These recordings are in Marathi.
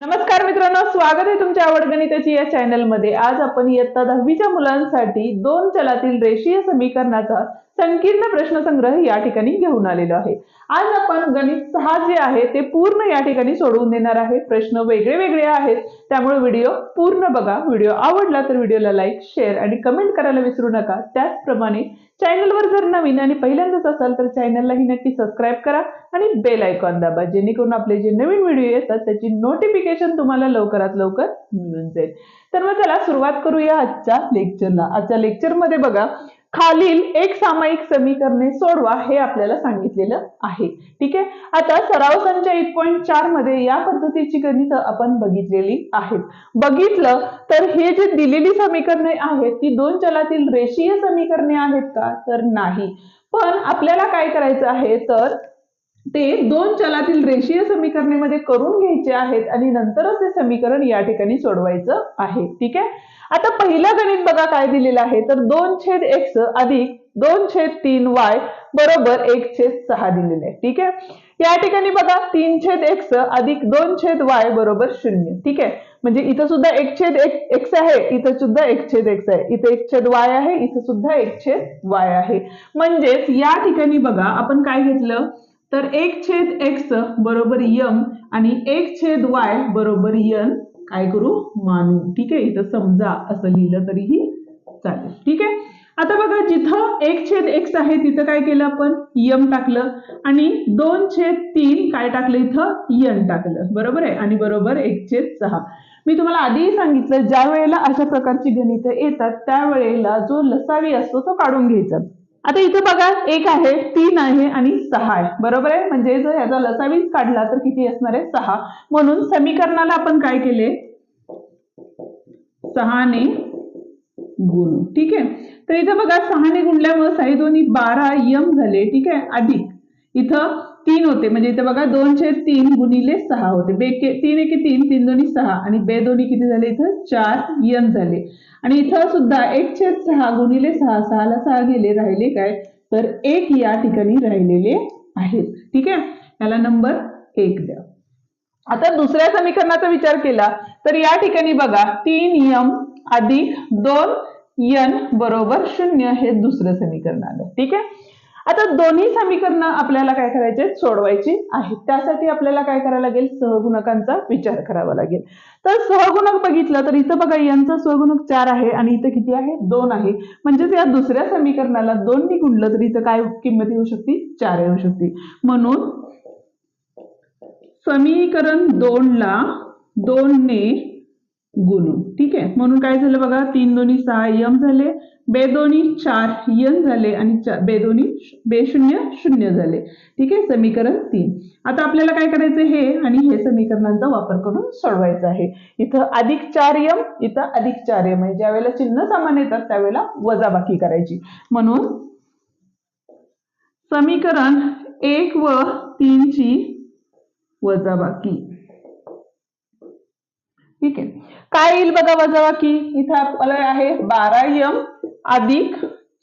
Number नमस्कार मित्रांनो स्वागत आहे तुमच्या आवड गणिताची या चॅनलमध्ये आज आपण इयत्ता दहावीच्या मुलांसाठी दोन चलातील रेषीय समीकरणाचा संकीर्ण प्रश्नसंग्रह या ठिकाणी घेऊन आलेलो आहे. आज आपण गणित सहा जे आहे ते पूर्ण या ठिकाणी सोडवून देणार आहे. प्रश्न वेगळे वेगळे आहेत त्यामुळे व्हिडिओ पूर्ण बघा. व्हिडिओ आवडला तर व्हिडिओला लाईक शेअर आणि कमेंट करायला विसरू नका. त्याचप्रमाणे चॅनलवर जर नवीन आणि पहिल्यांदाच असाल तर चॅनललाही नक्की सबस्क्राईब करा आणि बेल आयकॉन दाबा. जेणेकरून आपले जे नवीन व्हिडिओ येतात त्याची नोटिफिकेशन तुम्हाला लवकरात लवकर मिळून जाईल. तर मग चला सुरुवात करूया आजच्या लेक्चरला आजच्या लेक्चरमध्ये बघा खालील एक सामायिक समीकरणे सोडवा हे आपल्याला सांगितलेलं आहे. ठीक आहे? आता सराव संच एक पॉईंट चारमध्ये या पद्धतीची गणित आपण बघितलेली आहेत. बघितलं तर हे जे दिलेली समीकरणे आहेत ती दोन चलातील रेषीय समीकरणे आहेत का? तर नाही. पण आपल्याला काय करायचं आहे? तर ते दोन चलातील रेषीय समीकरणेमध्ये करून घ्यायचे आहेत आणि नंतरच ते समीकरण या ठिकाणी सोडवायचं आहे. ठीक आहे? आता पहिलं गणित बघा काय दिलेलं आहे. तर दोन छेद एक्स अधिक दोन छेद तीन वाय बरोबर एक छेद सहा दिलेले. आहे ठीक आहे? या ठिकाणी बघा तीन छेद एक्स अधिक दोन छेद वाय बरोबर शून्य. ठीक आहे? म्हणजे इथं सुद्धा एक छेद एक एक्स आहे इथं सुद्धा एक छेद एक्स आहे. इथे एक छेद वाय आहे इथं सुद्धा एक छेद वाय आहे. म्हणजेच या ठिकाणी बघा आपण काय घेतलं? तर एक छेद एक्स बरोबर यम आणि एक छेद वाय बरोबर यन काय करू? मानू. ठीक आहे? इथं समजा असं लिहिलं तरीही चालेल. ठीक आहे? आता बघा जिथं एक छेद एक्स आहे तिथं काय केलं आपण? यम टाकलं. आणि दोन छेद तीन काय टाकलं इथं? यन टाकलं. बरोबर आहे? आणि बरोबर एक छेद सहा. मी तुम्हाला आधीही सांगितलं ज्या वेळेला अशा प्रकारची गणितं येतात त्यावेळेला जो लसावी असतो तो काढून घ्यायचा. आता इथं बघा एक आहे तीन आहे आणि सहा आहे. बरोबर आहे? म्हणजे जर याचा लसावीस काढला तर किती असणार आहे? सहा. म्हणून समीकरणाला आपण काय केले? सहाने गुण. ठीक आहे? तर इथं बघा सहाने गुणल्यामुळे साई दोन्ही बारा यम झाले. ठीक आहे? अधिक. इथं तीन होते. म्हणजे इथं बघा दोन छेद तीन गुणिले सहा होते. बेके तीन एके तीन तीन दोन्ही सहा. आणि बे दोन्ही किती झाले इथं? चार यम झाले. आणि इथं सुद्धा एक छेद सहा गुणिले सहा सहाला सहा गेले राहिले काय? तर एक या ठिकाणी राहिलेले आहेत. ठीक आहे? याला नंबर एक द्या. आता दुसऱ्या समीकरणाचा विचार केला तर या ठिकाणी बघा तीन यम अधिक दोन यन बरोबर शून्य हे दुसरं समीकरण आलं. ठीक आहे? आता दोन्ही समीकरणं आपल्याला काय करायचे? सोडवायची आहेत. त्यासाठी आपल्याला काय करायला लागेल? सहगुणकांचा विचार करावा लागेल. तर सहगुणक बघितलं तर इथं बघा यांचा सहगुणक चार आहे आणि इथं किती आहे? दोन आहे. म्हणजेच या दुसऱ्या समीकरणाला दोन नी गुणलं तर इथं काय किंमत येऊ शकते? चार येऊ शकते. म्हणून समीकरण दोनला दोनने गुणू. ठीक आहे? म्हणून काय झालं बघा? तीन दोन्ही सहा यम झाले बेदोनी चार यन झाले आणि बेदोनी बे शून्य शून्य झाले. ठीक आहे? समीकरण तीन. आता आपल्याला काय करायचं हे आणि हे समीकरणांचा वापर करून सोडवायचं आहे. इथं अधिक चार यम इथं अधिक चार यम आहे. ज्या वेळेला चिन्ह सामान येतात त्यावेळेला वजाबाकी करायची. म्हणून समीकरण एक व तीनची वजाबाकी ठीक आहे. काय येईल बघा वजाबाकी इथं आपलं आहे बारा यम अधिक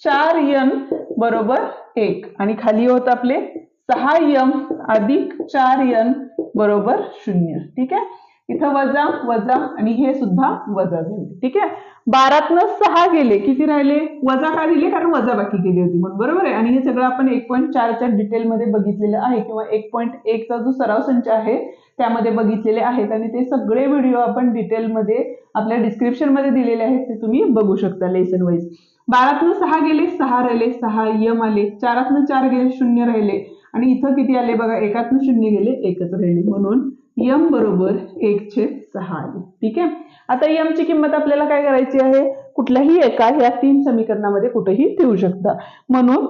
चार यन बरोबर एक. आणि खाली होत आपले सहा यम अधिक चार यन बरोबर शून्य. ठीक आहे? इथं वजा वजा आणि हे सुद्धा वजा झाले. ठीक आहे? बारातनं सहा गेले किती राहिले? वजा का दिले? कारण वजा बाकी केली होती मग बरोबर आहे? आणि हे सगळं आपण एक पॉईंट चारच्या डिटेलमध्ये बघितलेलं आहे किंवा एक पॉईंट एकचा जो सराव संच आहे त्यामध्ये बघितलेले आहेत. आणि ते सगळे व्हिडिओ आपण डिटेलमध्ये आपल्या डिस्क्रिप्शनमध्ये दिलेले आहेत. ते तुम्ही बघू शकता लेसन वाईज बारातनं सहा गेले सहा राहिले सहा यम आले. चारातनं चार गेले शून्य राहिले. आणि इथं किती आले बघा? एकातनं शून्य गेले एकच राहिले. म्हणून यम बरोबर एक छेद सहा आली ठीक आहे? आता यमची किंमत आपल्याला काय करायची आहे? कुठल्याही एका या तीन समीकरणामध्ये कुठेही ठेवू शकता. म्हणून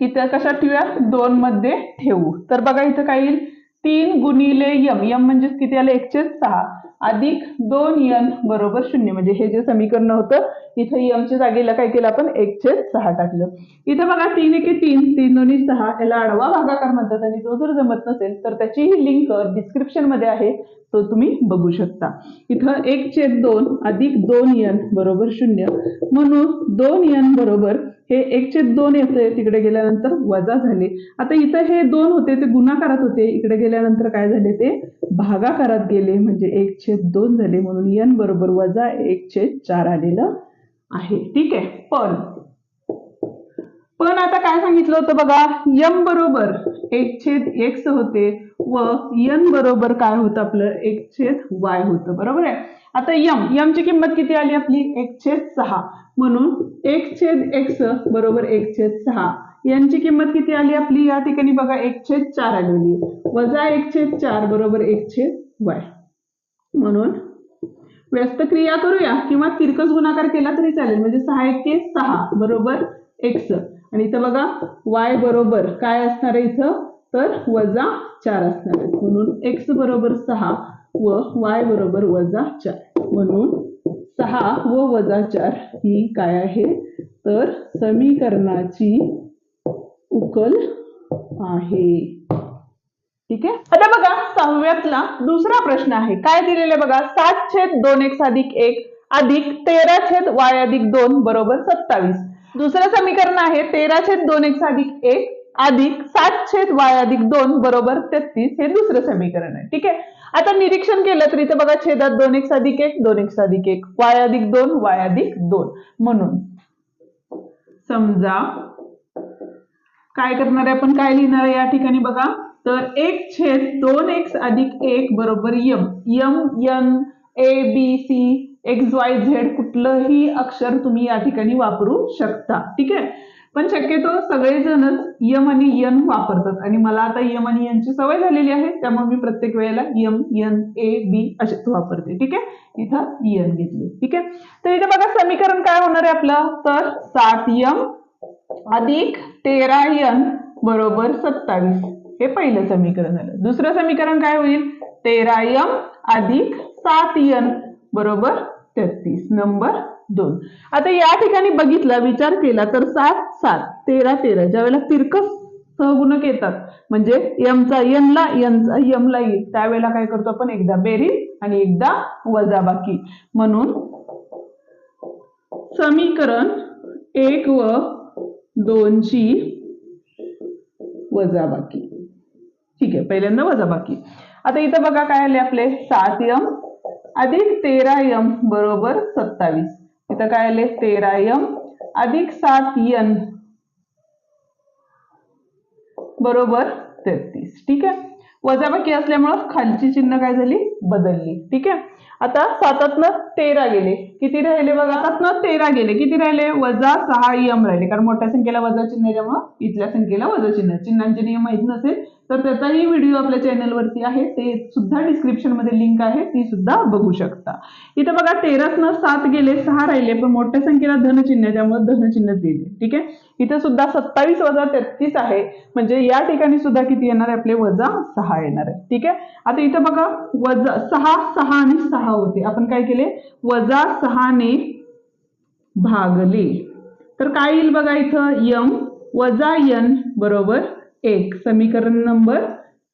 इथं कशा ठेवूया? दोन मध्ये ठेवू. तर बघा इथं काय येईल? तीन गुणिले यम. यम म्हणजे किती आले? एकशे सहा. अधिक दोन यन बरोबर शून्य. म्हणजे हे जे समीकरण होतं इथं यमच्या जागेला काय केलं आपण? एकशे सहा टाकलं. इथं बघा तीन एके तीन तीन दोन्ही सहा याला आडवा भागाकार म्हणतात आणि तो जर जमत नसेल तर त्याची ही लिंक डिस्क्रिप्शनमध्ये आहे तो तुम्ही बघू शकता. इथं एक छेद दोन अधिक दोन यन बरोबर शून्य. म्हणून दोन यन बरोबर हे एक दोन येते तिकडे गेल्यानंतर वजा झाले. आता इथं हे दोन होते ते गुणाकारात होते. इकडे गेल्यानंतर काय झाले ते? भागाकारात गेले म्हणजे एकशे दोन झाले म्हणून यन बरोबर वजा एक छेद चार आलेलं आहे. ठीक आहे पण पण आता काय सांगितलं होतं बघा? यम बरोबर एक छेद एक्स होते व यन बरोबर काय होतं आपलं? एक छेद वाय होतं. बरोबर आहे? आता यम यमची किंमत किती आली आपली? एक छेद सहा. म्हणून एक छेद एक्स बरोबर एक छेद सहा. यांची किंमत किती आली आपली? या ठिकाणी बघा एक छेद चार आलेली वजा एक छेद चार बरोबर एक छेद वाय. म्हणून व्यस्त क्रिया करूया. किंवा तिरकस गुणाकार केला तरी चालेल. म्हणजे सहा एक सहा बरोबर एक्स आणि इथं बघा वाय बरोबर काय असणार आहे इथं? तर वजा चार असणार आहे. म्हणून एक्स बरोबर सहा व वाय बरोबर वजा चार. म्हणून सहा व वजा चार ही काय आहे? तर समीकरणाची उकल आहे. ठीक आहे? आता बघा सहाव्यातला दुसरा प्रश्न आहे. काय दिलेले बघा? सात छेद दोन एक्स अधिक एक अधिक तेरा छेद वाय अधिक दोन बरोबर सत्तावीस. दुसरं समीकरण आहे तेरा छेद दोन एक्स अधिक एक अधिक सात छेद वाय अधिक दोन बरोबर तेहतीस हे दुसरं समीकरण आहे. ठीक आहे? आता निरीक्षण केलं तर इथं बघा छेदात दोन एक्स अधिक एक दोन एक्स अधिक एक वाय अधिक दोन वाय अधिक दोन. म्हणून समजा काय करणार आहे आपण? काय लिहिणार आहे या ठिकाणी बघा? तर एक छेद दोन एक्स अधिक एक बरोबर M. M N A B C X Y Z कुठलंही अक्षर तुम्ही या ठिकाणी वापरू शकता. ठीक आहे? पण शक्यतो सगळेजणच यम आणि यन वापरतात. आणि मला आता यम आणि यनची सवय झालेली आहे त्यामुळे मी प्रत्येक वेळेला यम यन ए बी असेच वापरते. ठीक आहे? इथं यन घेतली. ठीक आहे? तर इथे बघा समीकरण काय होणार आहे आपलं? तर सात यम अधिक तेरा यन बरोबर सत्तावीस. हे पहिलं समीकरण झालं. दुसरं समीकरण काय होईल? तेरा यम अधिक सात यन. बरोबर? तेहतीस. नंबर दोन. आता या ठिकाणी बघितला विचार केला तर सात सात. तेरा तेरा. ज्या वेळेला तिरकस सहगुणक येतात म्हणजे यमचा यनला यमचा यमला येईल e. त्यावेळेला काय करतो आपण? एकदा बेरीज आणि एकदा वजाबाकी. म्हणून समीकरण एक व दोनची वजाबाकी. ठीक आहे पहिल्यांदा वजाबाकी. आता इथं बघा काय आले आपले? सात यम अधिक तेरा यम बरोबर सत्तावीस. इथं काय आले? तेरा यम. अधिक सात यन बरोबर तेहतीस. ठीक आहे? वजाबाकी असल्यामुळं खालची चिन्ह काय झाली? बदलली. ठीक आहे? आता सातातनं तेरा गेले. किती राहिले बघा? सातातनं तेरा गेले. किती राहिले? वजा सहा यम राहिले. कारण मोठ्या संख्येला वजा चिन्ह त्यामुळं इथल्या संख्येला वजा चिन्ह चिन्हांचे नियम माहीत नसेल तर त्याचाही व्हिडिओ आपल्या चॅनलवरती आहे. ते सुद्धा डिस्क्रिप्शनमध्ये लिंक आहे. ती सुद्धा बघू शकता. इथं बघा तेरातनं सात गेले सहा राहिले. पण मोठ्या संख्येला धनचिन्ह त्यामुळे धनचिन्ह दिले. ठीक आहे? इथं सुद्धा सत्तावीस वजा तेहतीस आहे. म्हणजे या ठिकाणी सुद्धा किती येणार आहे? आपले वजा सहा येणार आहे. ठीक आहे? आता इथं बघा वजा सहा सहा आणि सहा होते. आपण काय केले? वजा सहाने भागले. तर काय येईल बघा इथं? यम वजा यन बरोबर एक. समीकरण नंबर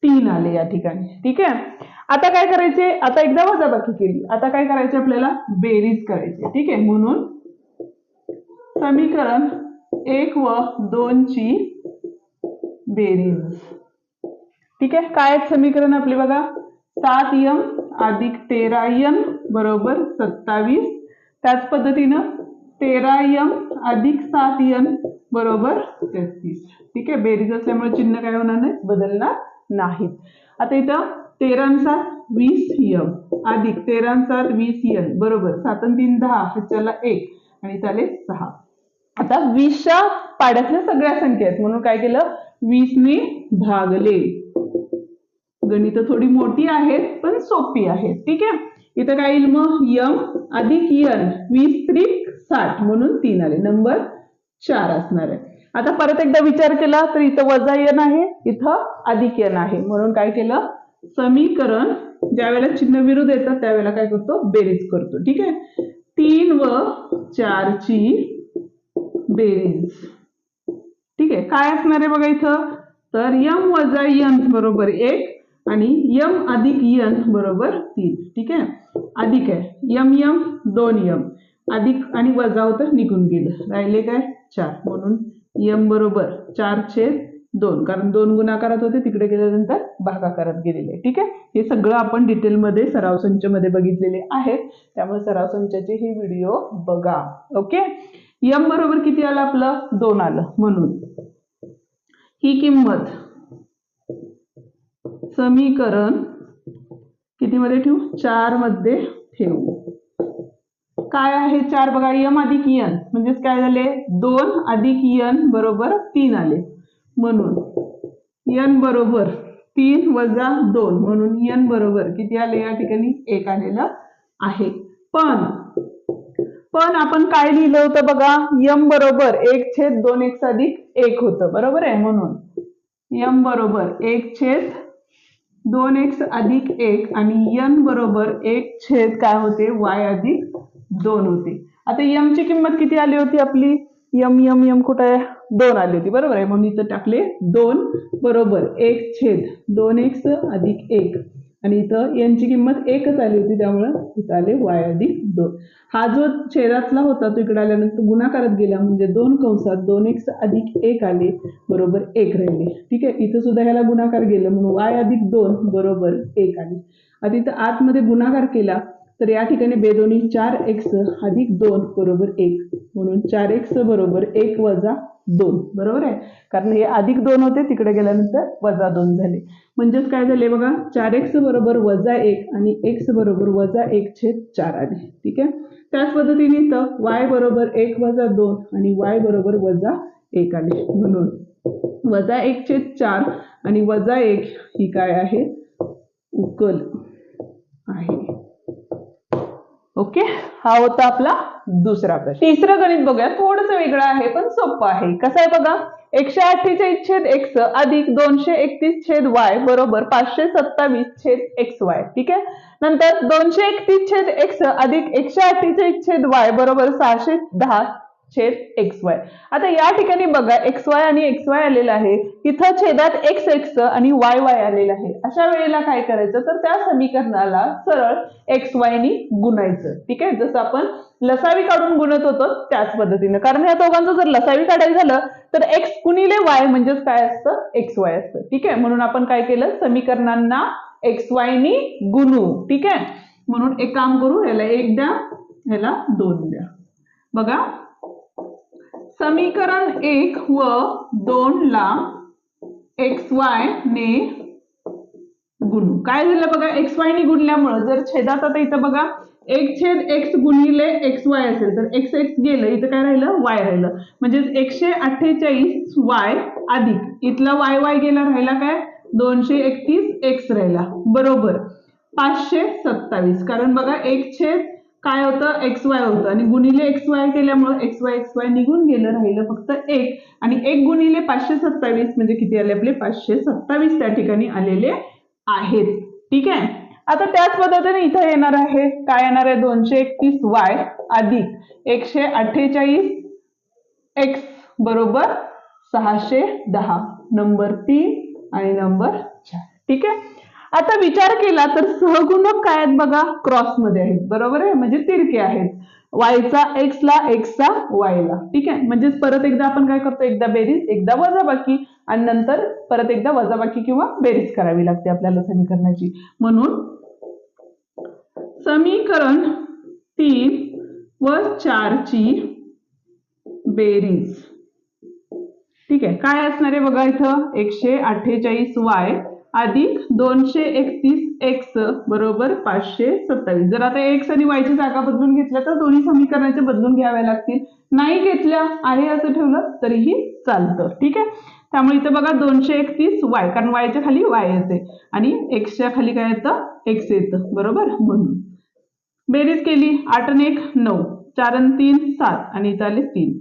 तीन आले या ठिकाणी. ठीक आहे? आता काय करायचे? आता एकदा वजाबाकी केली. आता काय करायचे आपल्याला? बेरीज करायची. ठीक आहे? म्हणून समीकरण एक व दोनची बेरीज. ठीक आहे? काय समीकरण आपले बघा? सात यम अधिक तेरा यम बरोबर सत्तावीस. त्याच पद्धतीनं तेरा यम अधिक सात यम बरोबर तेहतीस. ठीक आहे? बेरीज असल्यामुळे चिन्ह काय होणार नाही? बदलणार नाहीत. आता इथं तेरा सात वीस यम. अधिक तेरा सात वीस यम. बरोबर. सात आणि तीन दहा. ह्याच्याला एक. आणि त्याला सहा. आता वीसच्या पाड्यातल्या सगळ्या संख्या आहेत. म्हणून काय केलं? वीसने भागले. गणित थोडी मोठी आहेत पण सोपी आहेत. ठीक आहे? इथं काय येईल मग यम अधिक यन. वीस त्रिक साठ म्हणून तीन आले. नंबर चार असणार आहे. आता परत एकदा विचार केला तर इथं वजा यन आहे इथं अधिक यन आहे. म्हणून काय केलं? समीकरण ज्या वेळेला चिन्ह विरुद्ध येतात त्यावेळेला काय करतो? बेरीज करतो. ठीक आहे? तीन व चारची बेरीज. ठीक आहे? काय असणार आहे बघा इथं? तर यम वजा यन बरोबर एक आणि यम अधिक यन बरोबर तीन. ठीक आहे? अधिक आहे. यम यम दोन यम. अधिक आणि वजा होतं निघून गेलं. राहिले काय? चार. म्हणून यम बरोबर चार छेद दोन. कारण दोन गुणाकारात होते तिकडे गेल्यानंतर भागाकारात गेलेले. ठीक आहे? हे सगळं आपण डिटेलमध्ये सराव संचमध्ये बघितलेले आहेत. त्यामुळे सराव संचाचे हे व्हिडिओ बघा. ओके? यम बरोबर किती आलं आपलं? दोन आलं. म्हणून. ही किंमत समीकरण कितीमध्ये ठेवू? चारमध्ये ठेवू. काय आहे चार बघा यम अधिक यन. म्हणजेच काय झाले? दोन अधिक यन बरोबर तीन आले. म्हणून यन बरोबर तीन वजा दोन. म्हणून यन बरोबर किती आले? या ठिकाणी एक आलेलं आहे. पण पण आपण काय लिहिलं होतं बघा? यम बरोबर एक छेद दोन एक अधिक एक होतं. बरोबर आहे? म्हणून यम बरोबर एक छेद दोन एक्स अधिक एक आणि यन बरोबर एक छेद काय होते? वाय अधिक दोन होते. आता यम ची किंमत किती आली होती आपली? यम यम यम कुठे? आहे दोन आली होती. बरोबर आहे. म्हणून इथं टाकले दोन बरोबर एक छेद दोन एक्स अधिक एक. आणि इथं यांची किंमत एकच आली होती त्यामुळं इथं आले वाय अधिक दोन हा जो छेदातला होता तो इकडे आल्यानंतर गुणाकारात गेला म्हणजे दोन कंसात दोन एक्स अधिक एक आले बरोबर एक राहिले. ठीक आहे इथं सुद्धा ह्याला गुणाकार गेलं म्हणून वाय अधिक दोन बरोबर एक आले. आता इथं आतमध्ये गुणाकार केला तर या ठिकाणी बेदोनी चार एक्स अधिक दोन बरोबर एक. म्हणून चार एक्स बरोबर एक वजा दोन. बरोबर आहे? कारण हे अधिक दोन होते तिकडे गेल्यानंतर वजा दोन झाले. म्हणजेच काय झाले बघा? चार एक्स बरोबर वजा एक आणि एक्स बरोबर वजा एक छेद चार आले. ठीक आहे? त्याच पद्धतीने इथं वाय बरोबर एक वजा दोन आणि वाय बरोबर वजा एक आले. म्हणून वजा एक छेद चार आणि वजा एक ही काय आहे? उकल आहे. ओके? हा होता आपला दुसरा प्रश्न. तिसरं गणित बघूया. थोडस वेगळं आहे पण सोपं आहे. कसं आहे बघा? एकशे अठ्ठेचाळीस छेद एक्स अधिक दोनशे एकतीस छेद वाय बरोबर पाचशे सत्तावीस छेद एक्स वाय. ठीक आहे? नंतर दोनशे एकतीस छेद एक्स अधिक एकशे अठ्ठेचाळीस छेद वाय बरोबर सहाशे दहा छेद एक्स वाय. आता या ठिकाणी बघा एक्स वाय आणि एक्स वाय आलेलं आहे. इथं छेदात एक्स एक्स आणि वाय वाय आलेलं आहे. अशा वेळेला काय करायचं? तर त्या समीकरणाला सरळ एक्स वायनी गुणायचं. ठीक आहे? जसं आपण लसावी काढून गुणत होतो त्याच पद्धतीनं. कारण या दोघांचं जर लसावी काढायचं झालं तर एक्स गुणिले वाय म्हणजेच काय असतं? एक्स वाय असतं. ठीक आहे? म्हणून आपण काय केलं? समीकरणांना एक्स वायनी गुणू. ठीक आहे? म्हणून एक काम करू ह्याला एक द्या ह्याला दोन द्या. बघा. समीकरण एक व दोन ला एक्स वाय ने गुणू. काय झालं बघा? एक्स वाय ने गुणल्यामुळं जर छेदात आता इथं बघा. एक छेद एक्स गुणिले एक्स वाय असेल तर एक्स एक्स गेलं इथं काय राहिलं? वाय राहिलं. म्हणजेच एकशे अठ्ठेचाळीस वाय अधिक. इथला वाय वाय गेला राहिला काय? दोनशे एकतीस एक्स राहिला. बरोबर. पाचशे सत्तावीस. कारण बघा एक छेद काय होतं? एक्स वाय होतं. आणि गुणिले एक्स वाय केल्यामुळे एक्स वाय एक्स वाय निघून गेलं राहिलं फक्त एक. आणि एक गुणिले पाचशे सत्तावीस म्हणजे किती आले आपले? पाचशे सत्तावीस त्या ठिकाणी आलेले आहेत. ठीक आहे? आता त्याच पद्धतीने इथं येणार आहे. काय येणार आहे? दोनशे एकतीस वाय अधिक एकशे अठ्ठेचाळीस एक्स बरोबर सहाशे दहा. नंबर तीन आणि नंबर चार. ठीक आहे? आता विचार केला तर सहगुणक काय आहेत बघा? क्रॉसमध्ये आहेत. बरोबर आहे? म्हणजे तिरके आहेत. वायचा एक्स ला एक्सचा वायला ठीक आहे? म्हणजेच परत एकदा आपण काय करतो? एकदा बेरीज एकदा वजाबाकी आणि नंतर परत एकदा वजाबाकी किंवा बेरीज करावी लागते आपल्याला समीकरणाची. म्हणून समीकरण तीन व चारची बेरीज. ठीक आहे? काय असणार आहे बघा इथं? एकशे अठ्ठेचाळीस वाय अधिक दोनशे एकतीस एक्स बरोबर पाचशे सत्तावीस जर आता एक्स आणि वायची जागा बदलून घेतल्या तर दोन्ही समीकरणाचे बदलून घ्याव्या लागतील. नाही घेतल्या आहे असं ठेवलं तरीही चालतं. ठीक आहे? त्यामुळे इथं बघा दोनशे एकतीस वाय कारण वायच्या खाली वाय येते. आणि एक्सच्या खाली काय येतं? एक्स येतं. बरोबर? म्हणून. बेरीज केली. आठ आणि एक नऊ. चार आणि तीन सात. आणि इथं आले तीन.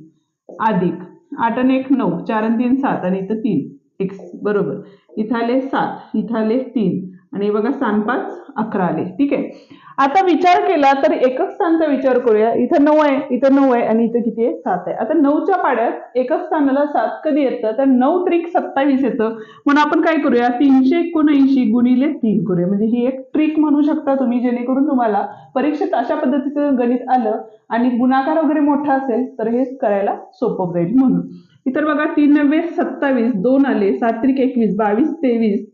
अधिक आठ आणि एक नऊ. चार आणि तीन सात. आणि इथं तीन. एक्स बरोबर. इथं आले सात इथं आले तीन. आणि बघा स्थान पाच अकरा आले. ठीक आहे? आता विचार केला तर एकक स्थानचा विचार करूया. इथं नऊ आहे इथं नऊ आहे आणि इथं किती आहे? सात आहे. आता नऊच्या पाड्यात एकक स्थानाला सात कधी येतं? तर नऊ त्रिक सत्तावीस येतं. म्हणून आपण काय करूया? तीनशे एकोणऐंशी गुणिले तीन करूया. म्हणजे ही एक ट्रिक म्हणू शकता तुम्ही जेणेकरून तुम्हाला परीक्षेत अशा पद्धतीचं गणित आलं आणि गुणाकार वगैरे मोठा असेल तर हे करायला सोपं जाईल म्हणून. इतर बघा तीन नव्वे सत्तावीस. दोन आले सात त्रिक एकवीस बावीस तेवीस.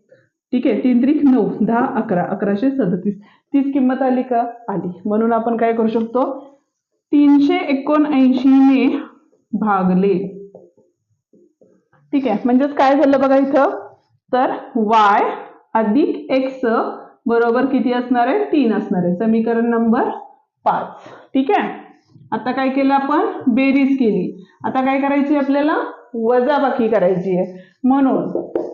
ठीक आहे तीन त्रिक नऊ दहा अकरा अकराशे सदतीस. तीच किंमत आली का? आली. म्हणून आपण काय करू शकतो? तीनशे एकोणऐंशी ने भागले. ठीक आहे म्हणजेच काय झालं बघा इथं? तर वाय अधिक एक्स बरोबर किती असणार आहे? तीन असणार आहे. समीकरण नंबर पाच. ठीक आहे? आता काय केलं आपण? बेरीज केली. आता काय करायची आपल्याला? वजाबाकी करायची आहे. म्हणून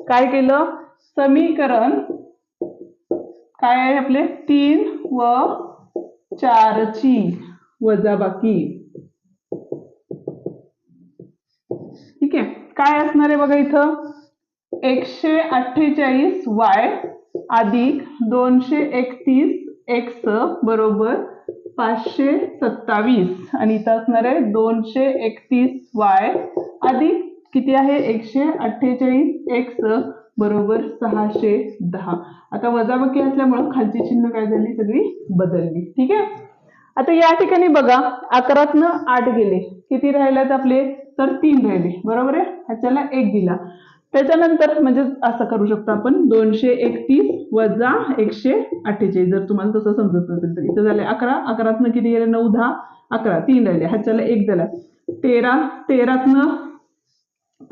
काय केलं? समीकरण काय आहे आपले? तीन व चारची वजाबाकी. ठीक आहे. काय असणार आहे बघा इथं? एकशे अठ्ठेचाळीस वाय अधिक दोनशे एकतीस एक्स बरोबर पाचशे सत्तावीस आणि इथं असणार आहे दोनशे एकतीस वाय. अधिक किती आहे? एकशे अठ्ठेचाळीस. एक्स बरोबर सहाशे दहा. आता वजाबाकी असल्यामुळं खालची चिन्ह काय झाली? सगळी बदलली. ठीक आहे? आता या ठिकाणी बघा अकरातनं आठ गेले. किती राहिल्यात आपले? तर तीन राहिले. बरोबर आहे? ह्याच्याला एक दिला. त्याच्यानंतर म्हणजे असं करू शकतो आपण दोनशे एकतीस वजा एकशे अठ्ठेचाळीस. जर तुम्हाला तसं समजत नसेल तर इथं झाले अकरा. अकरातनं किती गेले? नऊ दहा अकरा. तीन राहिले. ह्याच्याला एक झाला. तेरा. तेरातनं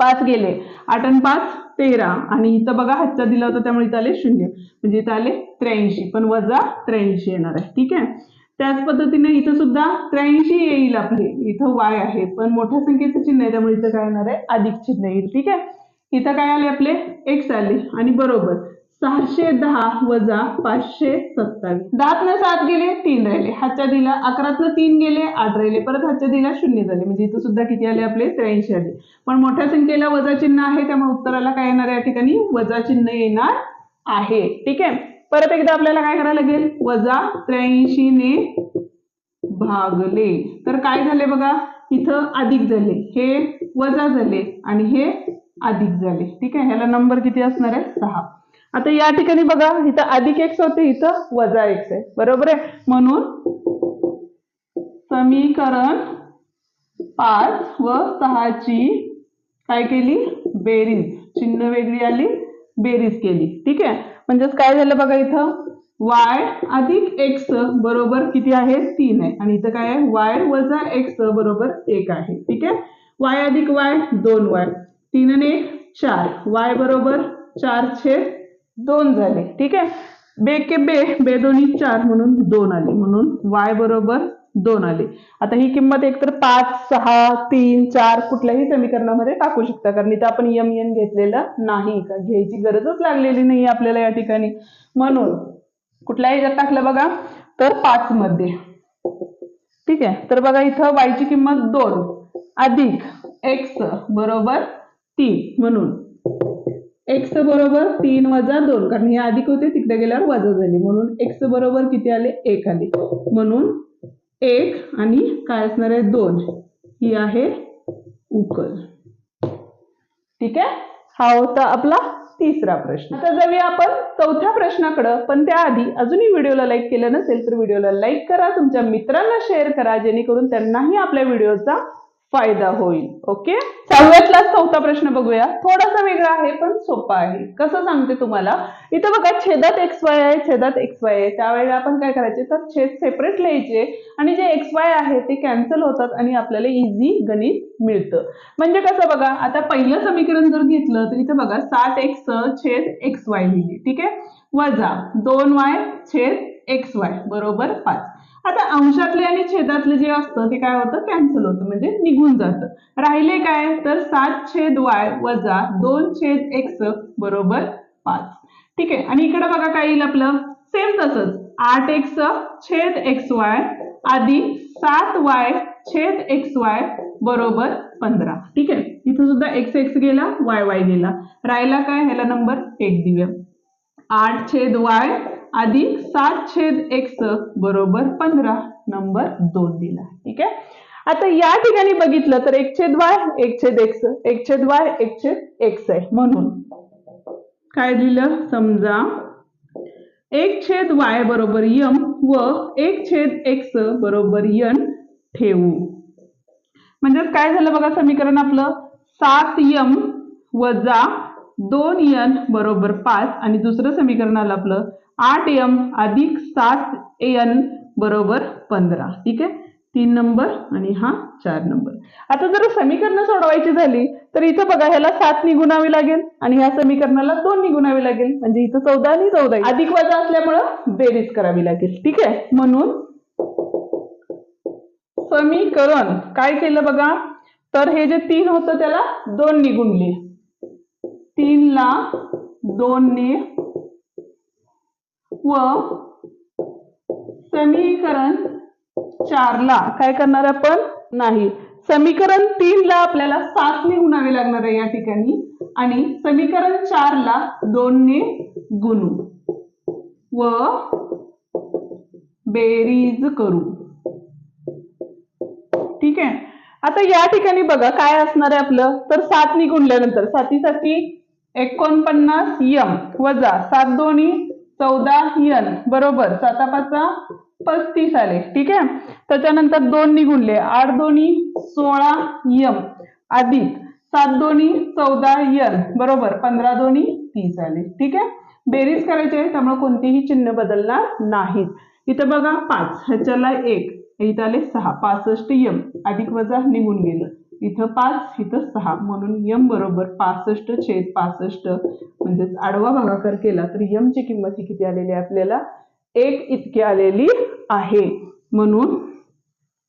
पाच गेले. आठ आणि पाच तेरा. आणि इथं बघा हातचा दिला होता त्यामुळे इथं आले शून्य. म्हणजे इथं आले त्र्याऐंशी. पण वजा त्र्याऐंशी येणार आहे. ठीक आहे? त्याच पद्धतीने इथं सुद्धा त्र्याऐंशी येईल आपले. इथं वाय आहे. पण मोठ्या संख्येचं चिन्ह आहे. त्यामुळे इथं काय येणार आहे? अधिक चिन्ह येईल. ठीक आहे? इथं काय आले आपले? एक्स आले. आणि बरोबर सहाशे दहा वजा पाचशे सत्तावीस. दहातनं सात गेले तीन राहिले. हातच्या दिला अकरातनं तीन गेले आठ राहिले. परत हातच्या दिला शून्य झाले. म्हणजे इथं सुद्धा किती आले आपले? त्र्याऐंशी आले. पण मोठ्या संख्येला वजा चिन्ह आहे त्यामुळे उत्तराला काय येणार या ठिकाणी? वजा चिन्ह येणार आहे. ठीक आहे? परत एकदा आपल्याला काय करायला लागेल? वजा त्र्याऐंशी ने भागले. तर काय झाले बघा? इथं अधिक झाले. हे वजा झाले. आणि हे अधिक झाले. ठीक आहे ह्याला नंबर किती असणार आहे? सहा. आता या ठिकाणी बघा इथं अधिक एक्स होते इथं वजा एक्स आहे. बरोबर आहे? म्हणून समीकरण पाच व सहाची काय केली? बेरीज. चिन्ह वेगळी आली बेरीज केली. ठीक आहे? म्हणजेच काय झालं बघा इथं? वाय अधिक एक्स बरोबर किती आहे? तीन आहे. आणि इथं काय आहे? वाय वजा एक्स बरोबर एक आहे. ठीक आहे? वाय अधिक वाय दोन वाय तीन ने चार. वाय बरोबर चार छेद दोन झाले. ठीक आहे? बे के बे बे दोन्ही चार म्हणून दोन आले. म्हणून वाय बरोबर दोन आले. आता ही किंमत एकतर पाच सहा तीन चार कुठल्याही समीकरणामध्ये टाकू शकता. कारण इथं आपण यम एन घेतलेलं नाही का? घ्यायची गरजच लागलेली नाही आपल्याला या ठिकाणी. म्हणून कुठल्याही ह्याच्यात टाकलं बघा तर पाच मध्ये. ठीक आहे? तर बघा इथं वायची किंमत दोन. अधिक एक्स बरोबर तीन म्हणून. एक्स बरोबर तीन वजा दोन. कारण हे अधिक होते तिकडे गेल्यावर वजा झाली. म्हणून एक्स बरोबर किती आले? एक आले. म्हणून एक आणि काय असणार आहे? दोन. ही आहे उकल. ठीक आहे? हा होता आपला तिसरा प्रश्न. आता जाऊया आपण चौथ्या प्रश्नाकडं. पण त्याआधी अजूनही व्हिडिओला लाईक केलं नसेल तर व्हिडिओला लाईक करा. तुमच्या मित्रांना शेअर करा जेणेकरून त्यांनाही आपल्या व्हिडिओचा फायदा होईल ओके? सहाव्यातला चौथा प्रश्न बघूया. थोडासा वेगळा आहे पण सोपा आहे. कसं सांगते तुम्हाला? इथं बघा छेदात एक्स वाय आहे छेदात एक्स वाय आहे. त्यावेळेला आपण काय करायचे? तर छेद सेपरेट लिहायचे. आणि जे एक्स वाय आहे ते कॅन्सल होतात आणि आपल्याला इझी गणित मिळतं. म्हणजे कसं बघा आता पहिलं समीकरण जर घेतलं तर इथं बघा सात एक्स छेद एक्स वाय लिहिली. ठीक आहे? वजा दोन वाय छेद एक्स वाय बरोबर पाच. आता अंशातले आणि छेदातले जे असतं ते काय होतं? कॅन्सल होतं म्हणजे निघून जातं. राहिले काय? तर सात छेद वाय वजा दोन छेद एक्स बरोबर पाच. ठीक आहे? आणि इकडे बघा काय येईल आपलं? सेम तसंच. आठ एक्स छेद एक्स वाय आधी सात वाय छेद एक्स वाय बरोबर पंधरा. ठीक आहे? इथं सुद्धा एक्स एक्स गेला वाय वाय गेला. राहिला काय? ह्याला नंबर एक देऊया आठ छेद वाय अधिक सात छेद एक्स बरोबर पंधरा. नंबर दोन दिला. ठीक आहे? आता या ठिकाणी बघितलं तर एक छेद वाय एक छेद एक्स एक छेद वाय एक छेद एक्स आहे. म्हणून काय दिलं समजा एक छेद वाय बरोबर यम व एक छेद एक्स बरोबर यन ठेवू. म्हणजेच काय झालं बघा समीकरण आपलं? सात यम वजा दोन यन बरोबर पाच आणि दुसरं समीकरण आलं आपलं आठ एम अधिक सात एन बरोबर पंधरा. ठीक आहे? तीन नंबर आणि हा चार नंबर. आता जर समीकरणं सोडवायची झाली तर इथं बघा ह्याला सात निगुणावी लागेल आणि ह्या समीकरणाला दोन निगुणावी लागेल. म्हणजे इथं चौदा आणि चौदा अधिक वजा असल्यामुळं बेरीज करावी लागेल. ठीक आहे? म्हणून समीकरण काय केलं बघा? तर हे जे तीन होतं त्याला दोन निगुणले तीनला दोनने व समीकरण चारला काय करणार आपण? नाही. समीकरण तीनला आपल्याला सातने गुणावे लागणार आहे या ठिकाणी. आणि समीकरण चारला दोनने गुणू. व बेरीज करू. ठीक आहे? आता या ठिकाणी बघा काय असणार आहे आपलं? तर सात गुणल्यानंतर सातीसाठी एकोणपन्नास यम वजा सात दोन्ही चौदा यन बरोबर. साता पाचा पस्तीस आले. ठीक आहे? त्याच्यानंतर दोन निघुणले आठ दोन्ही सोळा यम अधिक सात दोन्ही चौदा यन बरोबर. पंधरा दोन्ही तीस आले. ठीक आहे? बेरीज करायची आहे त्यामुळे कोणतेही चिन्ह बदलणार नाहीत. इथं बघा पाच. ह्याच्याला एक. इथं आले सहा. पासष्ट यम अधिक वजा निघून गेलं. इथं पाच इथं सहा. म्हणून यम बरोबर पासष्ट छेद पासष्ट म्हणजेच आडवा भागाकार केला तर यमची किंमत ही किती आलेली आहे आपल्याला? एक इतकी आलेली आहे. म्हणून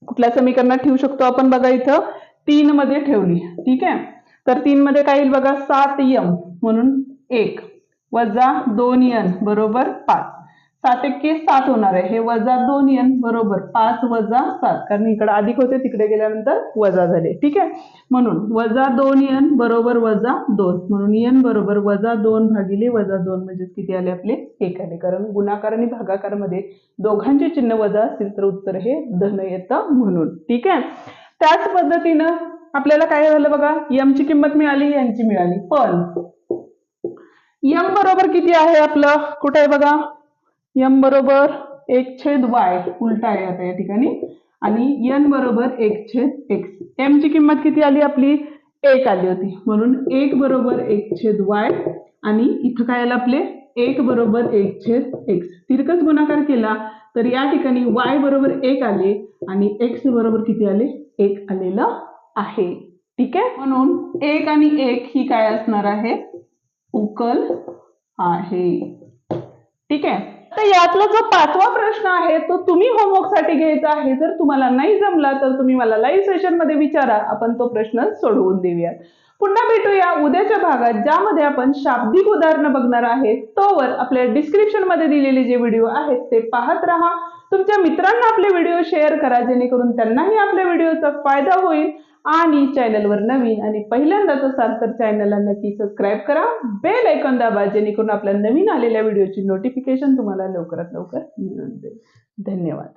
कुठल्या समीकरणात ठेवू शकतो आपण बघा इथं? तीन मध्ये ठेवली. ठीक आहे? तर तीन मध्ये काय येईल बघा? सात यम. म्हणून एक. वजा दोन यन. बरोबर पाच. सात एक्के सात होणार आहे. हे वजा दोन यन बरोबर पाच वजा सात. कारण इकडे अधिक होते तिकडे गेल्यानंतर वजा झाले. ठीक आहे? म्हणून वजा दोन एन बरोबर वजा दोन. म्हणून यन बरोबर वजा दोन भागिले वजा दोन म्हणजे किती आले आपले? एक आले. कारण गुणाकार आणि भागाकारमध्ये दोघांचे चिन्ह वजा असतील तर उत्तर हे धन येतं म्हणून. ठीक आहे? त्याच पद्धतीनं आपल्याला काय झालं बघा? यमची किंमत मिळाली यांची मिळाली. पण यम बरोबर किती आहे आपलं? कुठे आहे बघा? यम बरोबर एक छेद वाय उलटा आहे आता या ठिकाणी. आणि एन बरोबर एक छेद एक्स एम ची किंमत किती आली आपली? एक आली होती. म्हणून एक बरोबर एक छेद वाय आणि इथं काय आलं आपले? एक बरोबर एक छेद एक्स तिरकच गुणाकार केला तर या ठिकाणी वाय बरोबर एक आले आणि एक्स बरोबर किती आले? एक आलेलं आहे. ठीक आहे? म्हणून एक आणि एक ही काय असणार आहे? उकल आहे. ठीक आहे? तर यातला जो पाचवा प्रश्न आहे तो तुम्ही होमवर्कसाठी घ्यायचा आहे. जर तुम्हाला नाही जमला तर तुम्ही मला लाईव्ह सेशनमध्ये विचारा. आपण तो प्रश्न सोडवून देऊयात. पुन्हा भेटूया उद्याच्या भागात ज्यामध्ये आपण शाब्दिक उदाहरणं बघणार आहे. तोवर आपल्या डिस्क्रिप्शनमध्ये दिलेले जे व्हिडिओ आहेत ते पाहत राहा. तुमच्या मित्रांना आपले व्हिडिओ शेअर करा जेणेकरून त्यांनाही आपल्या व्हिडिओचा फायदा होईल. आणि चॅनलवर नवीन आणि पहिल्यांदाच असाल तर चॅनलला नक्की सबस्क्राईब करा. बेल ऐकून दाबा जेणेकरून आपल्या नवीन आलेल्या व्हिडिओची नोटिफिकेशन तुम्हाला लवकरात लवकर मिळून जाईल. धन्यवाद.